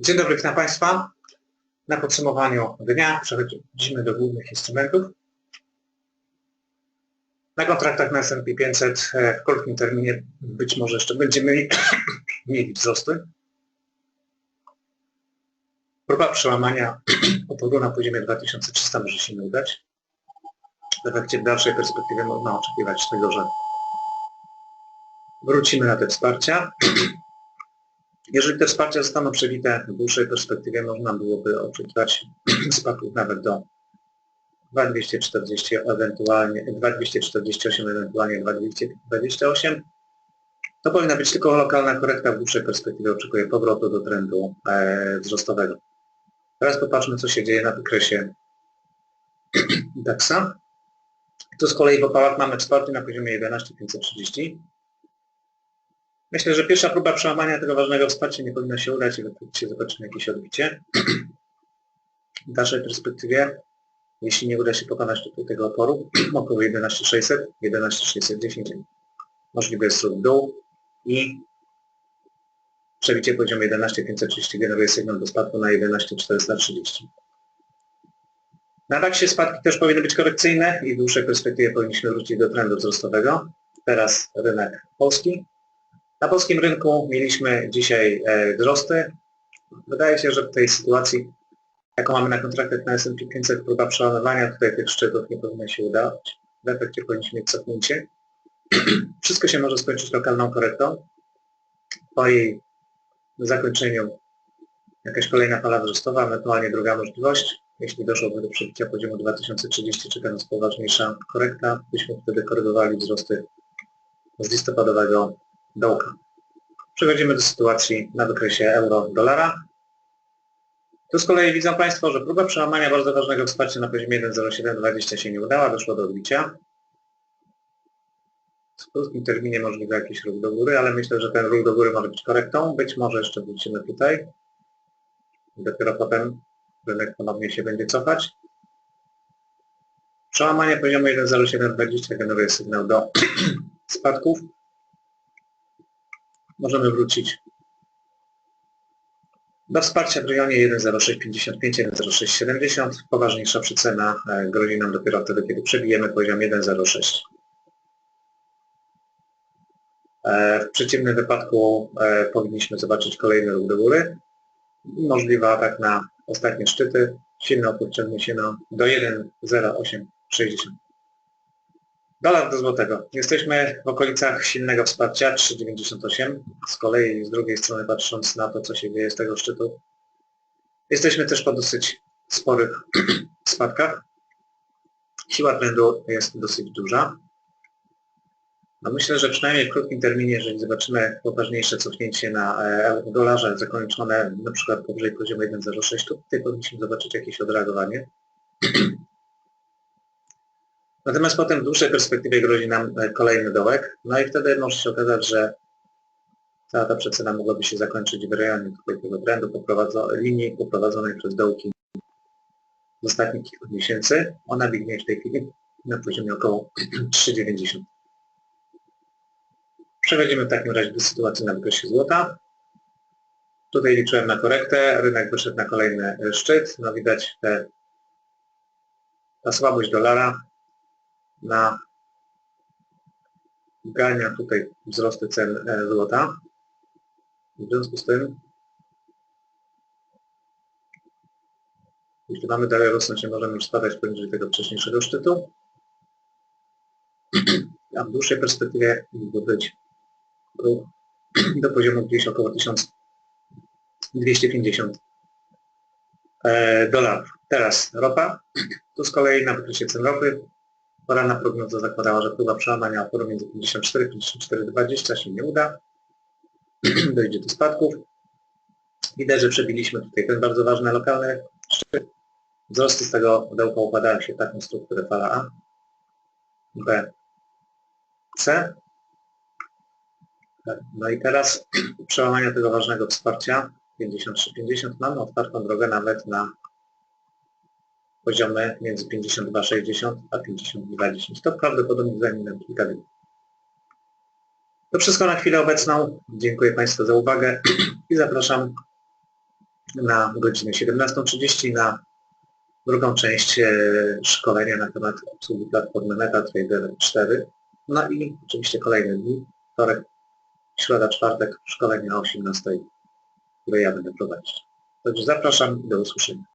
Dzień dobry witam Państwa. Na podsumowaniu dnia przechodzimy do głównych instrumentów. Na kontraktach na S&P 500 e, w krótkim terminie być może jeszcze będziemy mieli, wzrosty. Próba przełamania oporu na poziomie 2300 może się nie udać. W efekcie dalszej perspektywie można oczekiwać tego, że wrócimy na te wsparcia. Jeżeli te wsparcia zostaną przebite w dłuższej perspektywie, można byłoby oczekiwać spadków nawet do 2240, ewentualnie 2248, ewentualnie 2228. To powinna być tylko lokalna korekta, w dłuższej perspektywie oczekuję powrotu do trendu e, wzrostowego. Teraz popatrzmy, co się dzieje na wykresie DAXa. Tu z kolei w opałach mamy wsparcie na poziomie 11530. Myślę, że pierwsza próba przełamania tego ważnego wsparcia nie powinna się udać i w zobaczymy jakieś odbicie. W dalszej perspektywie, jeśli nie uda się pokonać tego oporu, około 11600, 11610 możliwy jest ruch dół i przebicie poziomu 11530 generuje sygnał do spadku na 11430. Na DAXie spadki też powinny być korekcyjne i w dłuższej perspektywie powinniśmy wrócić do trendu wzrostowego. Teraz rynek polski. Na polskim rynku mieliśmy dzisiaj e, wzrosty. Wydaje się, że w tej sytuacji, jaką mamy na kontraktach na S&P 500, próba przełamywania tutaj tych szczytów nie powinna się udać. W efekcie powinniśmy mieć cofnięcie. Wszystko się może skończyć lokalną korektą. Po jej zakończeniu jakaś kolejna fala wzrostowa, ewentualnie druga możliwość. Jeśli doszłoby do przebicia poziomu 2030, czeka nas poważniejsza korekta, byśmy wtedy korygowali wzrosty z listopadowego dołka. Przechodzimy do sytuacji na wykresie euro-dolara. Tu z kolei widzą Państwo, że próba przełamania bardzo ważnego wsparcia na poziomie 1,0720 się nie udała, doszło do odbicia. W krótkim terminie możliwy jakiś ruch do góry, ale myślę, że ten ruch do góry może być korektą. Być może jeszcze wrócimy tutaj. Dopiero potem rynek ponownie się będzie cofać. Przełamanie poziomu 1,0720 generuje sygnał do spadków możemy wrócić do wsparcia w rejonie 1.0655, 1.0670. Poważniejsza przecena e, grozi nam dopiero wtedy, kiedy przebijemy poziom 1.06. E, w przeciwnym wypadku e, powinniśmy zobaczyć kolejny ruch do góry. Możliwy atak na ostatnie szczyty. Silny opór się do 1.0860. Dolar do złotego. Jesteśmy w okolicach silnego wsparcia 3,98. Z kolei z drugiej strony patrząc na to, co się dzieje z tego szczytu, jesteśmy też po dosyć sporych spadkach. Siła trendu jest dosyć duża. No myślę, że przynajmniej w krótkim terminie, jeżeli zobaczymy poważniejsze cofnięcie na e, dolarze zakończone na przykład powyżej poziomu 1,06, to tutaj powinniśmy zobaczyć jakieś odreagowanie. Natomiast potem w dłuższej perspektywie grozi nam e, kolejny dołek, no i wtedy może się okazać, że cała ta przecena mogłaby się zakończyć w rejonie tego trendu poprowadzo linii poprowadzonej przez dołki z ostatnich kilku miesięcy. Ona biegnie w tej chwili na poziomie około 3,90. Przechodzimy w takim razie do sytuacji na wykresie złota. Tutaj liczyłem na korektę, rynek wyszedł na kolejny szczyt. No widać te, ta słabość dolara na gania tutaj wzrosty cen e, złota. W związku z tym, jeśli mamy dalej rosnąć, nie możemy już spadać poniżej tego wcześniejszego szczytu. A w dłuższej perspektywie mógłby być ruch do poziomu gdzieś około 1250 e, dolarów. Teraz ropa. Tu z kolei na wykresie cen ropy Poranna prognoza zakładała, że próba przełamania oporu między 54 a 54,20 się nie uda. Dojdzie do spadków. Widać, że przebiliśmy tutaj ten bardzo ważny lokalny szczyt. Wzrosty z tego pudełka układają się w taką strukturę fala A, B, C. No i teraz przełamania tego ważnego wsparcia 53,50 mamy otwartą drogę nawet na poziomy między 52,60 a 52,10. To prawdopodobnie zajmie nam kilka dni. To wszystko na chwilę obecną. Dziękuję Państwu za uwagę i zapraszam na godzinę 17.30 na drugą część e, szkolenia na temat obsługi platformy MetaTrader 4. No i oczywiście kolejne dni, wtorek, środa, czwartek, szkolenie o 18.00, które ja będę prowadzić. Także zapraszam i do usłyszenia.